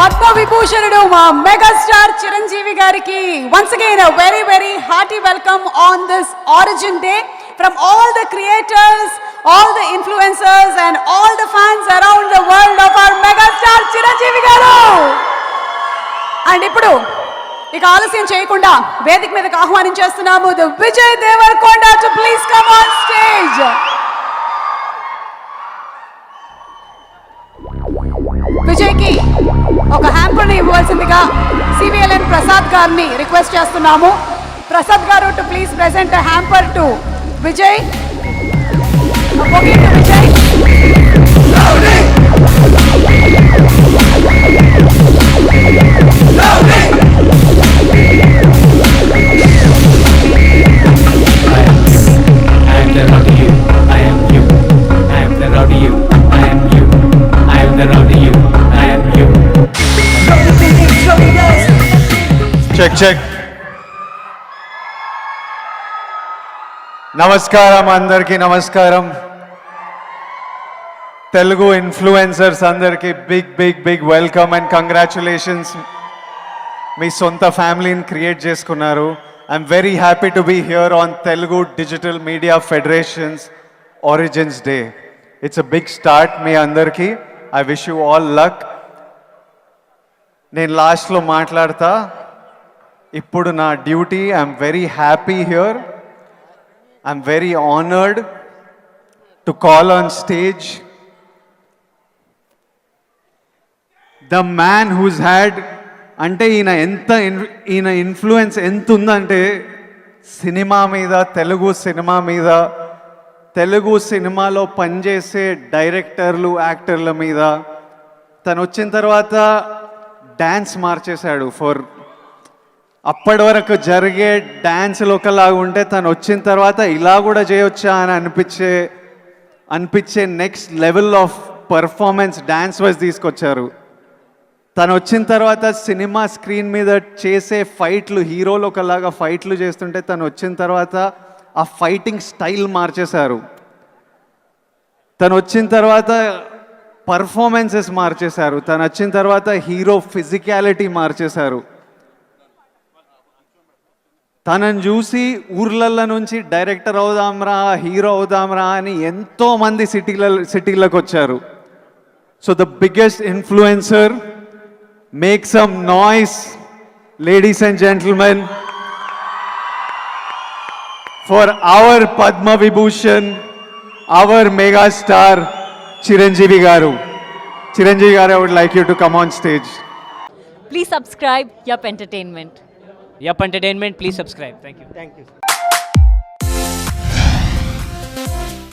పద్మ విభూషణుడు మా మెగాస్టార్ చిరంజీవి గారికి once again very very hearty welcome on this origin day from all the creators all the influencers and all the fans around the world of our megastar Chiranjeevi garu and ఇప్పుడు ఇక ఆలస్యం చేయకుండా వేదిక మీదకి ఆహ్వానించేస్తున్నాము the Vijay Deverakonda to please come on stage విజయ్కి ఒక హ్యాంపర్ని ఇవ్వవలసిందిగా సివిఎల్ఎన్ ప్రసాద్ గారిని request చేస్తున్నాము. Prasad garu to please present hamper to Vijay okay to Vijay I am the rowdy you. Check check నమస్కారం అందరికీ నమస్కారం. తెలుగు ఇన్ఫ్లుయెన్సర్స్ అందరికీ big big big welcome and congratulations మీ సొంత ఫ్యామిలీని క్రియేట్ చేసుకున్నారు. I'm very happy to be here on Telugu digital media federations origins day it's a big start మీ అందరికీ. I wish you all luck నేను లాస్ట్లో మాట్లాడతా. ఇప్పుడు నా duty I'm very happy here I'm very honoured to call on stage the man whose had అంటే ఈయన ఎంత ఈయన ఇన్ఫ్లుయెన్స్ ఎంత ఉందంటే సినిమా మీద తెలుగు సినిమా మీద తెలుగు సినిమాలో పనిచేసే డైరెక్టర్లు యాక్టర్ల మీద. తను వచ్చిన తర్వాత డ్యాన్స్ మార్చేశాడు ఫర్. అప్పటి వరకు జరిగే డ్యాన్స్లు ఒకలాగా ఉంటే తను వచ్చిన తర్వాత ఇలా కూడా చేయొచ్చా అని అనిపించే అనిపించే next level of performance dance wise తీసుకొచ్చారు. తను వచ్చిన తర్వాత సినిమా స్క్రీన్ మీద చేసే ఫైట్లు హీరోలు ఒకలాగా ఫైట్లు చేస్తుంటే తను వచ్చిన తర్వాత ఆ ఫైటింగ్ స్టైల్ మార్చేశారు. తను వచ్చిన తర్వాత పర్ఫార్మెన్సెస్ మార్చేశారు. తను వచ్చిన తర్వాత హీరో ఫిజికాలిటీ మార్చేశారు. తనని చూసి ఊర్లల్లో నుంచి డైరెక్టర్ అవుదాంరా హీరో అవుదాంరా అని ఎంతో మంది సిటీల సిటీలకు వచ్చారు. So the biggest influencer make some noise ladies and gentlemen for our Padma Vibhushan our mega star Chiranjeevi garu Chiranjeevi garu I would like you to come on stage Please subscribe Yup Entertainment. Yup Entertainment, please subscribe. Thank you. Thank you.